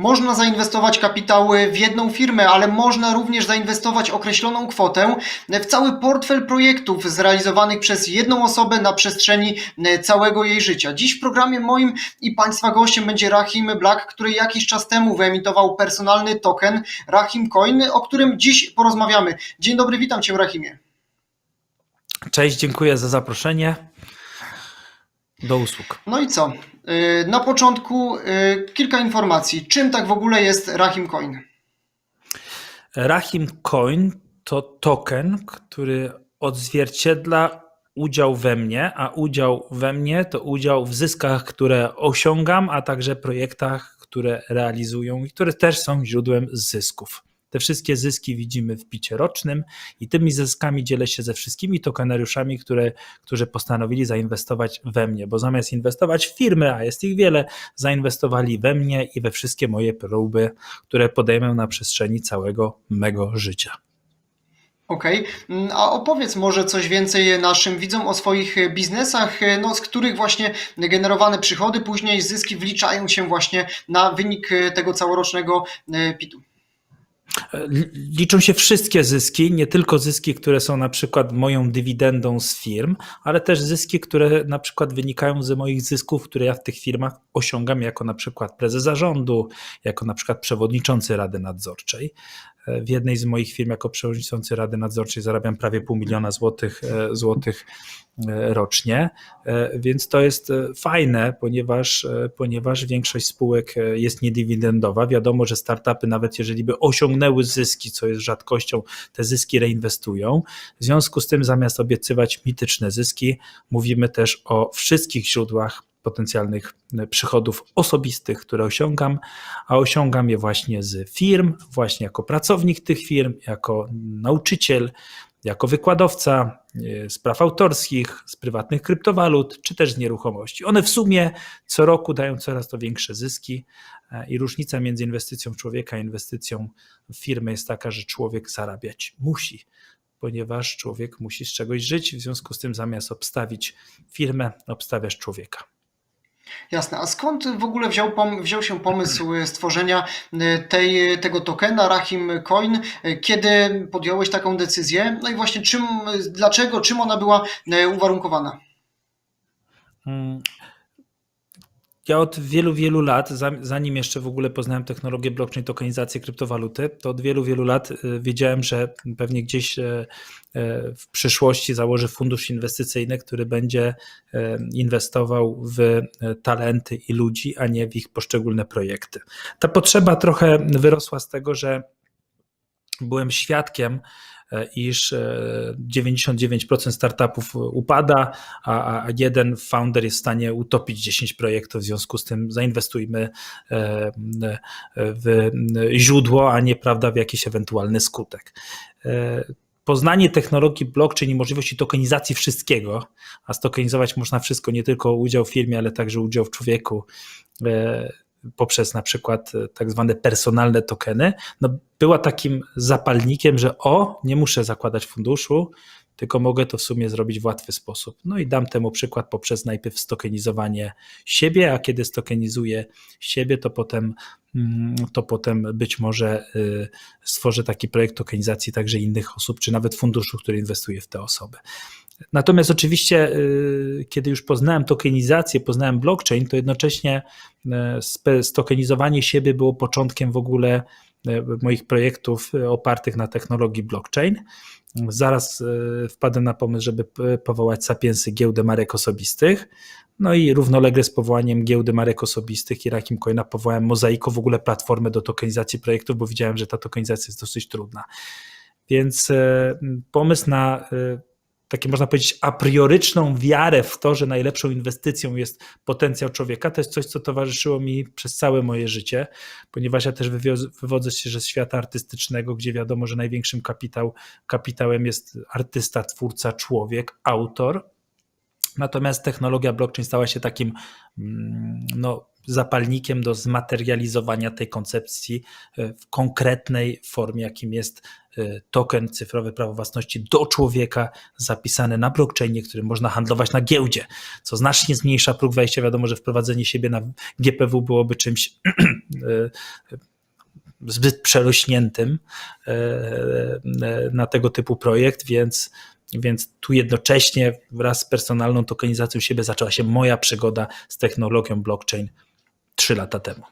Można zainwestować kapitały w jedną firmę, ale można również zainwestować określoną kwotę w cały portfel projektów zrealizowanych przez jedną osobę na przestrzeni e, całego jej życia. Dziś w programie moim i Państwa gościem będzie Rahim Black, który jakiś czas temu wyemitował personalny token Rahim Coin, o którym dziś porozmawiamy. Dzień dobry, witam Cię Rahimie. Cześć, dziękuję za zaproszenie. Do usług. No i co? E, Na początku e, kilka informacji. Czym tak w ogóle jest Rahim Coin? Rahim Coin to token, który odzwierciedla udział we mnie, a udział we mnie to udział w zyskach, które osiągam, a także projektach, które realizują i które też są źródłem zysków. Te wszystkie zyski widzimy w picie rocznym i tymi zyskami dzielę się ze wszystkimi tokenariuszami, które, którzy postanowili zainwestować we mnie, bo zamiast inwestować w firmy, a jest ich wiele, zainwestowali we mnie i we wszystkie moje próby, które podejmę na przestrzeni całego mego życia. Okej, Mm, a opowiedz może coś więcej naszym widzom o swoich biznesach, no, z których właśnie generowane przychody, później zyski wliczają się właśnie na wynik tego całorocznego e, PIT-u. Liczą się wszystkie zyski, nie tylko zyski, które są na przykład moją dywidendą z firm, ale też zyski, które na przykład wynikają ze moich zysków, które ja w tych firmach osiągam jako na przykład prezes zarządu, jako na przykład przewodniczący Rady Nadzorczej. W jednej z moich firm jako przewodniczący Rady Nadzorczej zarabiam prawie pół miliona złotych, e, złotych e, rocznie, E, więc to jest e, fajne, ponieważ, e, ponieważ większość spółek e, jest niedywidendowa. Wiadomo, że startupy, nawet jeżeli by osiągnęły zyski, co jest rzadkością, te zyski reinwestują. W związku z tym, zamiast obiecywać mityczne zyski, mówimy też o wszystkich źródłach potencjalnych e, przychodów osobistych, które osiągam, a osiągam je właśnie z firm, właśnie jako pracownik tych firm, jako nauczyciel, jako wykładowca e, z praw autorskich, z prywatnych kryptowalut, czy też z nieruchomości. One w sumie co roku dają coraz to większe zyski e, i różnica między inwestycją człowieka a inwestycją w firmę jest taka, że człowiek zarabiać musi, ponieważ człowiek musi z czegoś żyć, w związku z tym zamiast obstawić firmę, obstawiasz człowieka. Jasne, a skąd w ogóle wziął, wziął się pomysł e, stworzenia e, tej, tego tokena Rahim Coin? E, Kiedy podjąłeś taką decyzję? No i właśnie czym, dlaczego, czym ona była e, uwarunkowana? Mm. Ja od wielu, wielu lat, za- zanim jeszcze w ogóle poznałem technologię blockchain, tokenizację kryptowaluty, to od wielu, wielu lat y, wiedziałem, że pewnie gdzieś e, e, w przyszłości założę fundusz inwestycyjny, który będzie e, inwestował w talenty i ludzi, a nie w ich poszczególne projekty. Ta potrzeba trochę wyrosła z tego, że byłem świadkiem, iż e, 99% startupów upada, a, jeden founder jest w stanie utopić 10 projektów, w związku z tym zainwestujmy e, w źródło, a nie prawda, w jakiś ewentualny skutek. E, Poznanie technologii blockchain i możliwości tokenizacji wszystkiego, a stokenizować można wszystko, nie tylko udział w firmie, ale także udział w człowieku, e, poprzez na przykład e, tak zwane personalne tokeny, no była takim zapalnikiem, że o, nie muszę zakładać funduszu, tylko mogę to w sumie zrobić w łatwy sposób. No i dam temu przykład poprzez najpierw stokenizowanie siebie, a kiedy stokenizuję siebie, to potem, mm, to potem być może y, stworzę taki projekt tokenizacji także innych osób, czy nawet funduszu, który inwestuje w te osoby. Natomiast oczywiście, y, kiedy już poznałem tokenizację, poznałem blockchain, to jednocześnie y, stokenizowanie siebie było początkiem w ogóle y, moich projektów opartych na technologii blockchain. Zaraz wpadłem na pomysł, żeby powołać Sapiensy giełdę marek osobistych. No i równolegle z powołaniem giełdy marek osobistych i Rakim Coina powołałem Mozaiko, w ogóle platformę do tokenizacji projektów, bo widziałem, że ta tokenizacja jest dosyć trudna. Więc pomysł na takie można powiedzieć a prioryczną wiarę w to, że najlepszą inwestycją jest potencjał człowieka, to jest coś, co towarzyszyło mi przez całe moje życie, ponieważ ja też wywodzę się ze świata artystycznego, gdzie wiadomo, że największym kapitał, kapitałem jest artysta, twórca, człowiek, autor. Natomiast technologia blockchain stała się takim mm, no, zapalnikiem do zmaterializowania tej koncepcji e, w konkretnej formie, jakim jest e, token cyfrowe prawo własności do człowieka zapisane na blockchainie, którym można handlować na giełdzie, co znacznie zmniejsza próg wejścia. Wiadomo, że wprowadzenie siebie na GPW byłoby czymś e, zbyt przerośniętym na tego typu projekt, więc, więc tu jednocześnie wraz z personalną tokenizacją siebie zaczęła się moja przygoda z technologią blockchain trzy lata temu.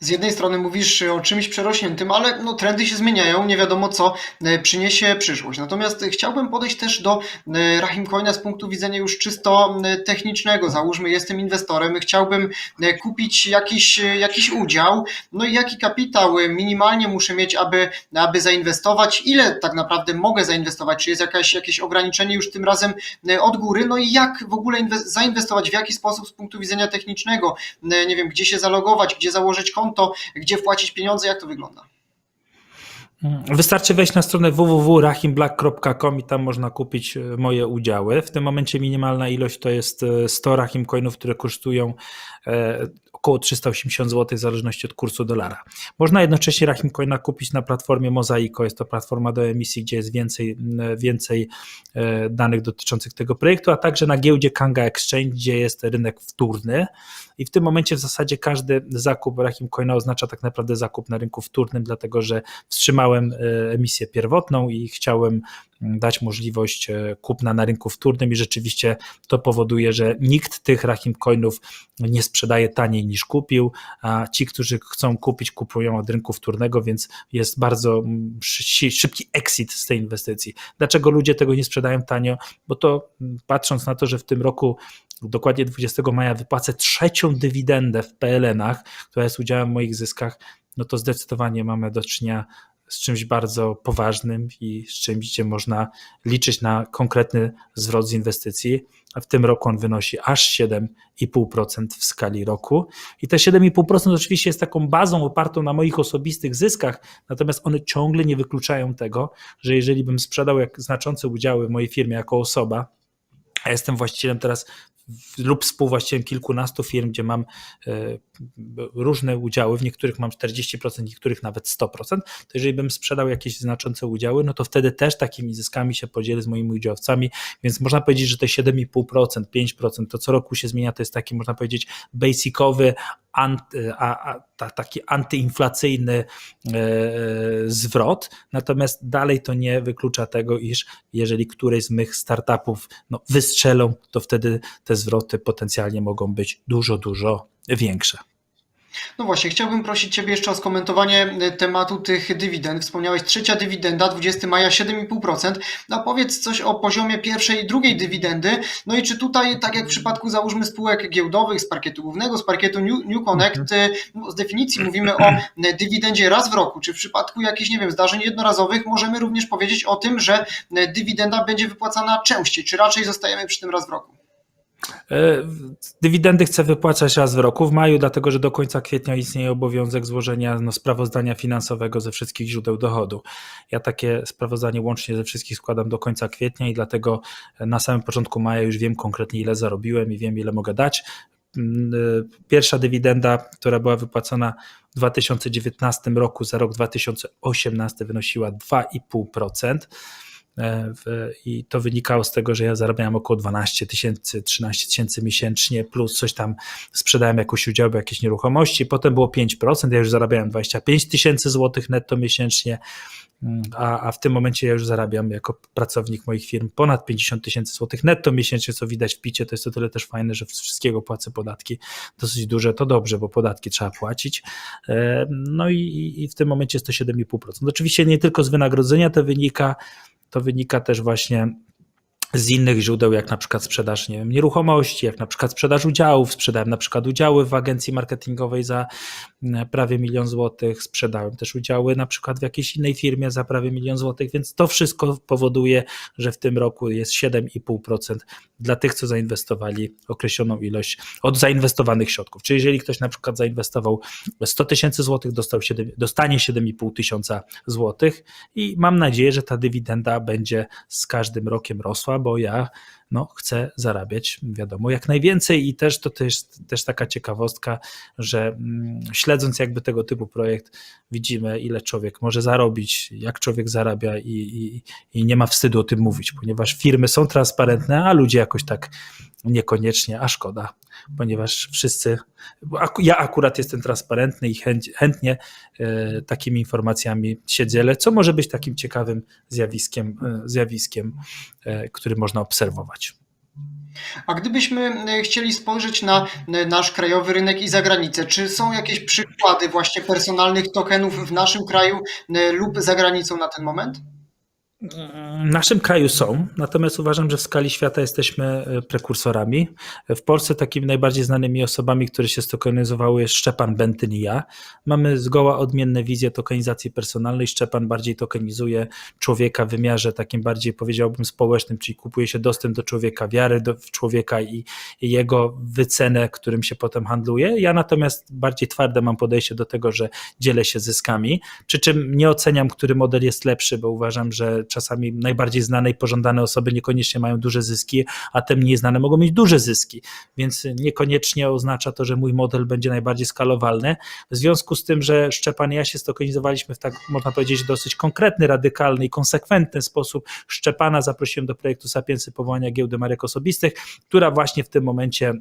Z jednej strony mówisz o czymś przerośniętym, ale no, trendy się zmieniają, nie wiadomo co e, przyniesie przyszłość. Natomiast chciałbym podejść też do e, Rahim Coina z punktu widzenia już czysto e, technicznego. Załóżmy, jestem inwestorem, chciałbym kupić jakiś, jakiś udział, no i jaki kapitał minimalnie muszę mieć, aby, aby zainwestować, ile tak naprawdę mogę zainwestować, czy jest jakaś, jakieś ograniczenie już tym razem od góry, no i jak w ogóle zainwestować, w jaki sposób z punktu widzenia technicznego, nie wiem, gdzie się zalogować, gdzie założyć konto, konto, gdzie wpłacić pieniądze, jak to wygląda? Wystarczy wejść na stronę www.rahimblack.com i tam można kupić e, moje udziały. W tym momencie minimalna ilość to jest 100 Rahim Coinów, które kosztują e, około 380 zł w zależności od kursu dolara. Można jednocześnie Rahim Coina kupić na platformie Mosaico. Jest to platforma do emisji, gdzie jest więcej, więcej e, danych dotyczących tego projektu, a także na giełdzie Kanga Exchange, gdzie jest rynek wtórny. I w tym momencie w zasadzie każdy zakup Rahim Coina oznacza tak naprawdę zakup na rynku wtórnym, dlatego że wstrzymałem emisję pierwotną i chciałem dać możliwość e, kupna na rynku wtórnym i rzeczywiście to powoduje, że nikt tych Rahim Coinów nie sprzedaje taniej niż kupił, a ci, którzy chcą kupić, kupują od rynku wtórnego, więc jest bardzo szybki exit z tej inwestycji. Dlaczego ludzie tego nie sprzedają tanio? Bo to patrząc na to, że w tym roku dokładnie 20 maja wypłacę trzecią dywidendę w PLN-ach, która jest udziałem w moich zyskach, no to zdecydowanie mamy do czynienia z czymś bardzo poważnym i z czymś, gdzie można liczyć na konkretny zwrot z inwestycji, a w tym roku on wynosi aż 7,5% w skali roku. I te 7,5% oczywiście jest taką bazą opartą na moich osobistych zyskach, natomiast one ciągle nie wykluczają tego, że jeżeli bym sprzedał jak znaczące udziały w mojej firmie jako osoba, a jestem właścicielem teraz lub współwłaścicielem kilkunastu firm, gdzie mam e, różne udziały, w niektórych mam 40%, w niektórych nawet 100%, to jeżeli bym sprzedał jakieś znaczące udziały, no to wtedy też takimi zyskami się podzielę z moimi udziałowcami, więc można powiedzieć, że te 7,5%, 5%, to co roku się zmienia, to jest taki, można powiedzieć, basicowy, anty, a, a, ta, taki antyinflacyjny e, zwrot, natomiast dalej to nie wyklucza tego, iż jeżeli któreś z mych startupów no, wystrzelą, to wtedy te zwroty potencjalnie mogą być dużo, dużo większe. No właśnie, chciałbym prosić Ciebie jeszcze o skomentowanie e, tematu tych dywidend. Wspomniałeś trzecia dywidenda, 20 maja 7,5%. No powiedz coś o poziomie pierwszej i drugiej dywidendy. No i czy tutaj, tak jak w przypadku załóżmy spółek giełdowych z parkietu głównego, z parkietu New, New Connect, mhm. no, z definicji mówimy o dywidendzie raz w roku, czy w przypadku jakichś, nie wiem, zdarzeń jednorazowych możemy również powiedzieć o tym, że dywidenda będzie wypłacana częściej, czy raczej zostajemy przy tym raz w roku? E, dywidendy chcę wypłacać raz w roku, w maju, dlatego że do końca kwietnia istnieje obowiązek złożenia no, sprawozdania finansowego ze wszystkich źródeł dochodu. Ja takie sprawozdanie łącznie ze wszystkich składam do końca kwietnia i dlatego na samym początku maja już wiem konkretnie ile zarobiłem i wiem ile mogę dać. Mm, e, pierwsza dywidenda, która była wypłacona w 2019 roku za rok 2018 wynosiła 2,5%. E, I to wynikało z tego, że ja zarabiałem około 12 tysięcy, 13 tysięcy miesięcznie, plus coś tam sprzedałem udział w jakiejś nieruchomości. Potem było 5%, ja już zarabiałem 25 tysięcy złotych netto miesięcznie, mm, a, a w tym momencie ja już zarabiam jako pracownik moich firm ponad 50 tysięcy złotych netto miesięcznie, co widać w picie. To jest o tyle też fajne, że z wszystkiego płacę podatki dosyć duże. To dobrze, bo podatki trzeba płacić. E, no i, i w tym momencie jest to 7,5%. Oczywiście nie tylko z wynagrodzenia to wynika, to wynika też właśnie z innych źródeł, jak na przykład sprzedaż nie wiem, nieruchomości, jak na przykład sprzedaż udziałów. Sprzedałem na przykład udziały w agencji marketingowej za mm, prawie milion złotych, sprzedałem też udziały na przykład w jakiejś innej firmie za prawie milion złotych, więc to wszystko powoduje, że w tym roku jest 7,5% dla tych, co zainwestowali określoną ilość od zainwestowanych środków. Czyli jeżeli ktoś na przykład zainwestował 100 tysięcy złotych, dostał 7, dostanie 7,5 tysiąca złotych i mam nadzieję, że ta dywidenda będzie z każdym rokiem rosła, bo ja no, chce zarabiać, wiadomo, jak najwięcej i też to też, też taka ciekawostka, że mm, śledząc jakby tego typu projekt, widzimy, ile człowiek może zarobić, jak człowiek zarabia i, i, i nie ma wstydu o tym mówić, ponieważ firmy są transparentne, a ludzie jakoś tak niekoniecznie, a szkoda, ponieważ wszyscy, ja akurat jestem transparentny i chętnie e, takimi informacjami się dzielę, co może być takim ciekawym zjawiskiem, e, zjawiskiem e, który można obserwować. A gdybyśmy e, chcieli spojrzeć na e, nasz krajowy rynek i zagranicę, czy są jakieś przykłady właśnie personalnych tokenów w naszym kraju e, lub za granicą na ten moment? W naszym kraju są, natomiast uważam, że w skali świata jesteśmy e, prekursorami. W Polsce takimi najbardziej znanymi osobami, które się stokenizowały jest Szczepan Bentyn i ja. Mamy zgoła odmienne wizje tokenizacji personalnej. Szczepan bardziej tokenizuje człowieka w wymiarze takim bardziej powiedziałbym społecznym, czyli kupuje się dostęp do człowieka, wiarę do, w człowieka i, i jego wycenę, którym się potem handluje. Ja natomiast bardziej twarde mam podejście do tego, że dzielę się zyskami, przy czym nie oceniam, który model jest lepszy, bo uważam, że czasami najbardziej znane i pożądane osoby niekoniecznie mają duże zyski, a te mniej znane mogą mieć duże zyski, więc niekoniecznie oznacza to, że mój model będzie najbardziej skalowalny. W związku z tym, że Szczepan i ja się stokenizowaliśmy w tak, można powiedzieć, dosyć konkretny, radykalny i konsekwentny sposób, Szczepana zaprosiłem do projektu Sapiensy powołania giełdy marek osobistych, która właśnie w tym momencie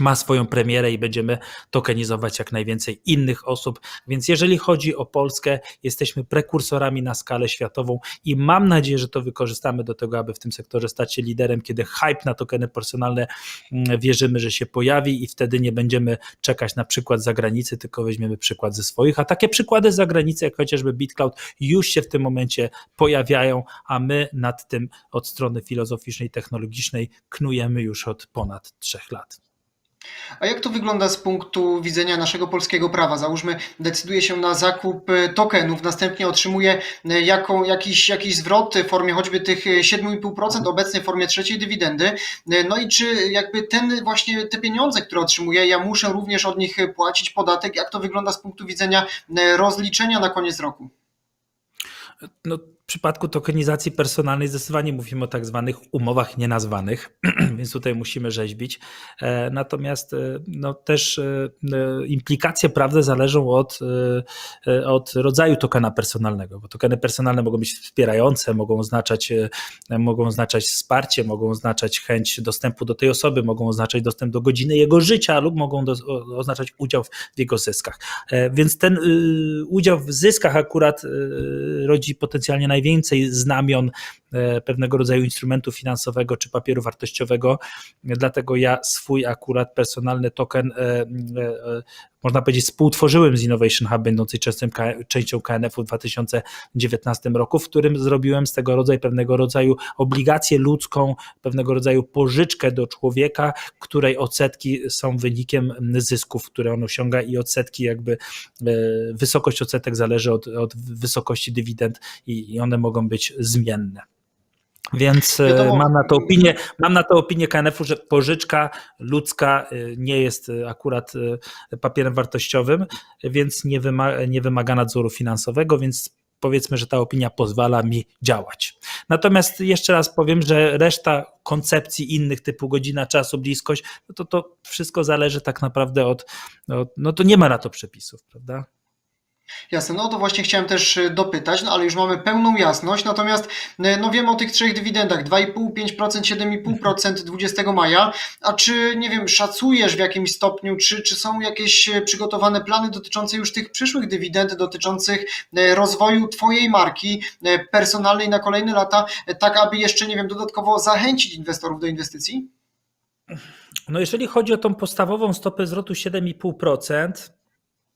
ma swoją premierę i będziemy tokenizować jak najwięcej innych osób. Więc jeżeli chodzi o Polskę, jesteśmy prekursorami na skalę światową i mam nadzieję, że to wykorzystamy do tego, aby w tym sektorze stać się liderem, kiedy hype na tokeny personalne mm, wierzymy, że się pojawi i wtedy nie będziemy czekać na przykład z zagranicy, tylko weźmiemy przykład ze swoich. A takie przykłady z zagranicy, jak chociażby BitCloud, już się w tym momencie pojawiają, a my nad tym od strony filozoficznej, technologicznej knujemy już od ponad trzech lat. A jak to wygląda z punktu widzenia naszego polskiego prawa? Załóżmy, decyduje się na zakup e, tokenów, następnie otrzymuje e, jaką, jakiś, jakiś zwrot w formie choćby tych e, 7,5%, obecnie w formie trzeciej dywidendy. No i czy jakby ten właśnie te pieniądze, które otrzymuję, ja muszę również od nich płacić podatek? Jak to wygląda z punktu widzenia rozliczenia na koniec roku? No, w przypadku tokenizacji personalnej zdecydowanie mówimy o tak zwanych umowach nienazwanych, więc tutaj musimy rzeźbić. E, Natomiast e, no, też e, implikacje prawne zależą od, od rodzaju tokena personalnego, bo tokeny personalne mogą być wspierające, mogą oznaczać, mogą oznaczać wsparcie, mogą oznaczać chęć dostępu do tej osoby, mogą oznaczać dostęp do godziny jego życia lub mogą do, oznaczać udział w jego zyskach. Więc ten y, udział w zyskach akurat y, rodzi potencjalnie najwięcej znamion pewnego rodzaju instrumentu finansowego czy papieru wartościowego. Dlatego ja swój akurat personalny token, e, e, e, można powiedzieć, współtworzyłem z Innovation Hub, będącej częścią, KNF-u w 2019 roku, w którym zrobiłem z tego rodzaju pewnego rodzaju obligację ludzką, pewnego rodzaju pożyczkę do człowieka, której odsetki są wynikiem zysków, które on osiąga i odsetki jakby e, wysokość odsetek zależy od, od wysokości dywidend i one mogą być zmienne. Więc e, Wiadomo- mam na to opinię, mam na to opinię KNF-u, że pożyczka ludzka e, nie jest e, akurat papierem wartościowym, więc nie, wyma, nie wymaga nadzoru finansowego, więc powiedzmy, że ta opinia pozwala mi działać. Natomiast jeszcze raz powiem, że reszta koncepcji innych typu godzina czasu, bliskość, no to to wszystko zależy tak naprawdę od, od no to nie ma na to przepisów, prawda? Jasne, no to właśnie chciałem też e, dopytać, no ale już mamy pełną jasność, natomiast e, no wiemy o tych trzech dywidendach, 2,5, 5%, 7,5% 20 maja, a czy, nie wiem, szacujesz w jakimś stopniu, czy, czy są jakieś e, przygotowane plany dotyczące już tych przyszłych dywidend, dotyczących rozwoju Twojej marki personalnej na kolejne lata, tak aby jeszcze, nie wiem, dodatkowo zachęcić inwestorów do inwestycji? No jeżeli chodzi o tą podstawową stopę zwrotu 7,5%,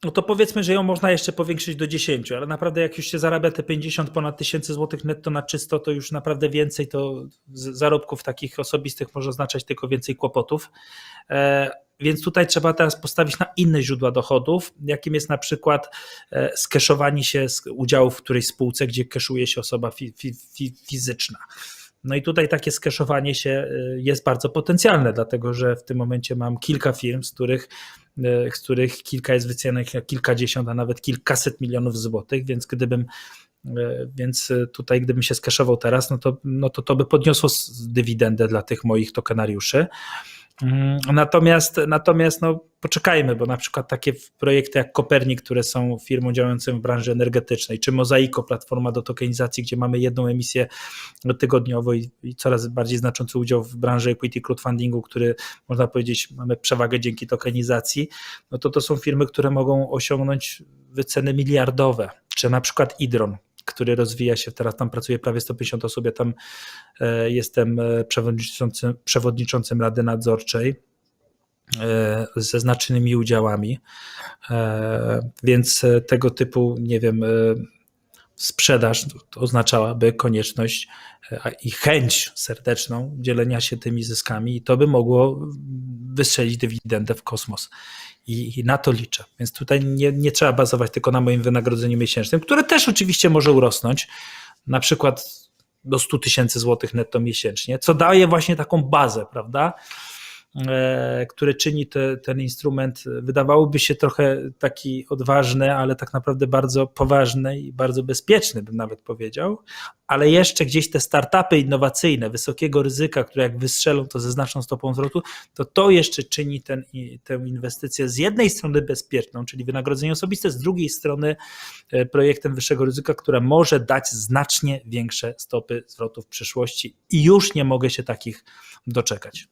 no to powiedzmy, że ją można jeszcze powiększyć do 10, ale naprawdę jak już się zarabia te 50 ponad tysięcy złotych netto na czysto, to już naprawdę więcej to zarobków takich osobistych może oznaczać tylko więcej kłopotów. E, Więc tutaj trzeba teraz postawić na inne źródła dochodów, jakim jest na przykład e, skeszowanie się z udziałów w którejś spółce, gdzie keszuje się osoba fi, fi, fi, fizyczna. No i tutaj takie skeszowanie się y, jest bardzo potencjalne, dlatego że w tym momencie mam kilka firm, z których, y, z których kilka jest wycenianych na kilkadziesiąt, a nawet kilkaset milionów złotych, więc gdybym Więc tutaj, gdybym się skeszował teraz, no to, no to to by podniosło dywidendę dla tych moich tokenariuszy. Mm, natomiast, natomiast no, poczekajmy, bo na przykład takie projekty jak Kopernik, które są firmą działającą w branży energetycznej, czy Mozaiko, platforma do tokenizacji, gdzie mamy jedną emisję tygodniowo i, i coraz bardziej znaczący udział w branży equity crowdfundingu, który można powiedzieć mamy przewagę dzięki tokenizacji, no to to są firmy, które mogą osiągnąć wyceny miliardowe, czy na przykład Idron, który rozwija się, teraz tam pracuje prawie 150 osób, ja tam e, jestem przewodniczącym, przewodniczącym Rady Nadzorczej e, ze znacznymi udziałami, e, więc tego typu, nie wiem, sprzedaż oznaczałaby konieczność i chęć serdeczną dzielenia się tymi zyskami i to by mogło wystrzelić dywidendę w kosmos. I, I, na to liczę. Więc tutaj nie, nie trzeba bazować tylko na moim wynagrodzeniu miesięcznym, które też oczywiście może urosnąć, na przykład do 100 tysięcy złotych netto miesięcznie, co daje właśnie taką bazę, prawda? E, które czyni te, ten instrument, wydawałoby się trochę taki odważny, ale tak naprawdę bardzo poważny i bardzo bezpieczny, bym nawet powiedział. Ale jeszcze gdzieś te startupy innowacyjne, wysokiego ryzyka, które jak wystrzelą to ze znaczną stopą zwrotu, to to jeszcze czyni ten, tę inwestycję z jednej strony bezpieczną, czyli wynagrodzenie osobiste, z drugiej strony e, projektem wyższego ryzyka, które może dać znacznie większe stopy zwrotu w przyszłości i już nie mogę się takich doczekać.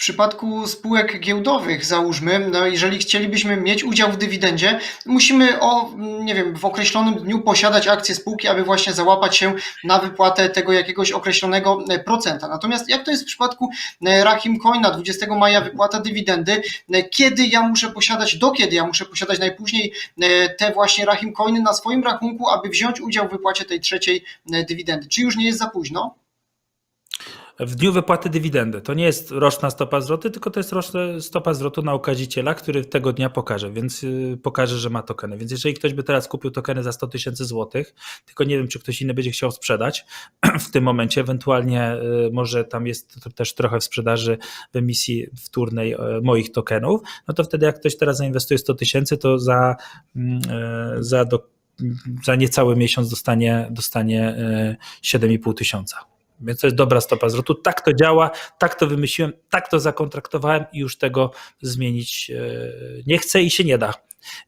W przypadku spółek giełdowych, załóżmy, no jeżeli chcielibyśmy mieć udział w dywidendzie, musimy o, nie wiem, w określonym dniu posiadać akcje spółki, aby właśnie załapać się na wypłatę tego jakiegoś określonego e, procenta. Natomiast jak to jest w przypadku e, Rahim Coina, 20 maja wypłata dywidendy, e, kiedy ja muszę posiadać, do kiedy ja muszę posiadać najpóźniej te właśnie Rahim Coiny na swoim rachunku, aby wziąć udział w wypłacie tej trzeciej dywidendy? Czy już nie jest za późno? W dniu wypłaty dywidendy. To nie jest roczna stopa zwrotu, tylko to jest roczna stopa zwrotu na okaziciela, który tego dnia pokaże, więc y, pokaże, że ma tokeny. Więc jeżeli ktoś by teraz kupił tokeny za 100 tysięcy złotych, tylko nie wiem, czy ktoś inny będzie chciał sprzedać w tym momencie, ewentualnie y, może tam jest też trochę w sprzedaży w emisji wtórnej y, moich tokenów, no to wtedy jak ktoś teraz zainwestuje 100 tysięcy, to za, mm, za, do, za niecały miesiąc dostanie, dostanie 7,5 tysiąca. Więc to jest dobra stopa zwrotu. Tak to działa, tak to wymyśliłem, tak to zakontraktowałem i już tego zmienić e, nie chcę i się nie da.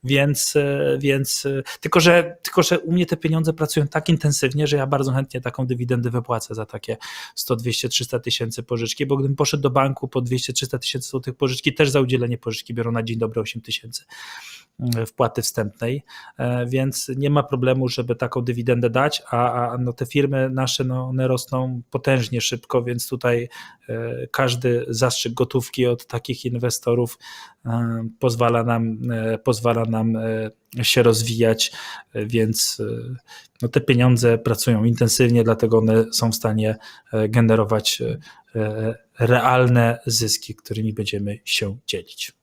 Więc, e, więc e, tylko, że, tylko, że u mnie te pieniądze pracują tak intensywnie, że ja bardzo chętnie taką dywidendę wypłacę za takie 100, 200, 300 tysięcy pożyczki, bo gdybym poszedł do banku po 200, 300 tysięcy złotych pożyczki, też za udzielenie pożyczki biorą na dzień dobry 8 tysięcy wpłaty wstępnej, więc nie ma problemu, żeby taką dywidendę dać, a, a no te firmy nasze, no, one rosną potężnie szybko, więc tutaj każdy zastrzyk gotówki od takich inwestorów pozwala nam, pozwala nam się rozwijać, więc no te pieniądze pracują intensywnie, dlatego one są w stanie generować realne zyski, którymi będziemy się dzielić.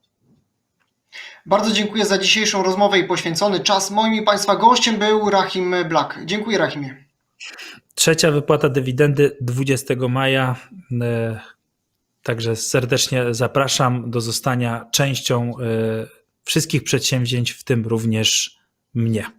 Bardzo dziękuję za dzisiejszą rozmowę i poświęcony czas. Moim i Państwa gościem był Rahim Black. Dziękuję Rahimie. Trzecia wypłata dywidendy 20 maja. Także serdecznie zapraszam do zostania częścią wszystkich przedsięwzięć, w tym również mnie.